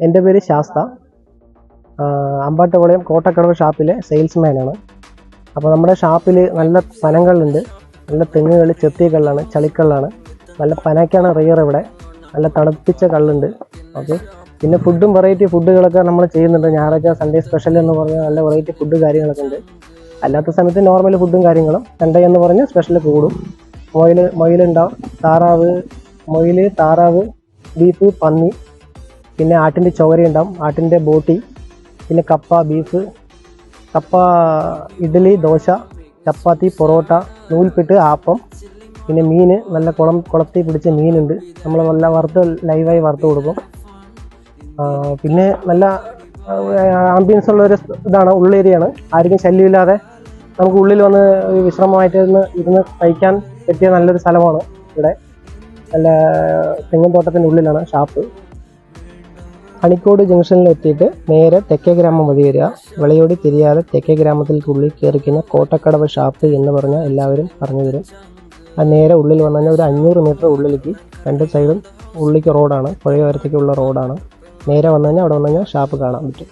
എന്റെ പേര് ശാസ്ത. അമ്പാട്ടുപാളയം കോട്ടക്കടവ് ഷാപ്പിലെ സെയിൽസ്മാനാണ്. അപ്പോൾ നമ്മുടെ ഷാപ്പിൽ നല്ല പനങ്ങളുണ്ട് നല്ല തെങ്ങുകൾ ചെത്തിയ കള്ളാണ് ചളിക്കള്ളാണ്. നല്ല പനയ്ക്കാണ് റിയർ ഇവിടെ. നല്ല തണുപ്പിച്ച കള്ളുണ്ട്. ഓക്കെ. പിന്നെ ഫുഡും വെറൈറ്റി ഫുഡുകളൊക്കെ നമ്മൾ ചെയ്യുന്നുണ്ട്. ഞായറാഴ്ച സൺഡേ സ്പെഷ്യൽ എന്ന് പറഞ്ഞാൽ നല്ല വെറൈറ്റി ഫുഡ് കാര്യങ്ങളൊക്കെ ഉണ്ട്. അല്ലാത്ത സമയത്ത് നോർമൽ ഫുഡും കാര്യങ്ങളും സൺഡേ എന്ന് പറഞ്ഞ് സ്പെഷ്യൽ കൂടും. മൊയിൽ മൊയിലുണ്ടാവും. താറാവ് മൊയിൽ താറാവ് ബീഫ് പന്നി പിന്നെ ആട്ടിന്റെ ചോര ഉണ്ടാവും. ആട്ടിന്റെ ബോട്ടി പിന്നെ കപ്പ ബീഫ് കപ്പ ഇഡ്ഡലി ദോശ ചപ്പാത്തി പൊറോട്ട നൂൽപ്പിട്ട് ആപ്പം പിന്നെ മീൻ നല്ല കുളം കുളത്തിൽ പിടിച്ച മീനുണ്ട്. നമ്മൾ നല്ല വറുത്ത് ലൈവായി വറുത്ത് കൊടുക്കും. പിന്നെ നല്ല ആംബിയൻസ് ഉള്ള ഒരു ഇതാണ് ഉള്ളേരിയാണ് ആർക്കും ശല്യമില്ലാതെ നമുക്ക് ഉള്ളിൽ വന്ന് വിശ്രമമായിട്ട് ഇരുന്ന് ഇരുന്ന് കഴിക്കാൻ പറ്റിയ നല്ലൊരു സ്ഥലമാണ് ഇവിടെ. നല്ല തെങ്ങും തോട്ടത്തിന്റെ ഉള്ളിലാണ് ഷാപ്പ്. അണിക്കോട് ജംഗ്ഷനിൽ എത്തിയിട്ട് നേരെ തെക്കേ ഗ്രാമം വഴി വരിക. വിളയോടി തിരിയാതെ തെക്കേ ഗ്രാമത്തിൽക്കുള്ളിൽ കയറിക്കുന്ന കോട്ടക്കടവ് ഷാപ്പ് എന്ന് പറഞ്ഞാൽ എല്ലാവരും പറഞ്ഞു തരും. ആ നേരെ ഉള്ളിൽ വന്നു കഴിഞ്ഞാൽ ഒരു അഞ്ഞൂറ് മീറ്റർ ഉള്ളിലേക്ക് രണ്ട് സൈഡും ഉള്ളിലേക്ക് റോഡാണ് പുഴയോരത്തേക്കുള്ള റോഡാണ്. നേരെ വന്നു കഴിഞ്ഞാൽ അവിടെ വന്നു കഴിഞ്ഞാൽ ഷാപ്പ് കാണാൻ പറ്റും.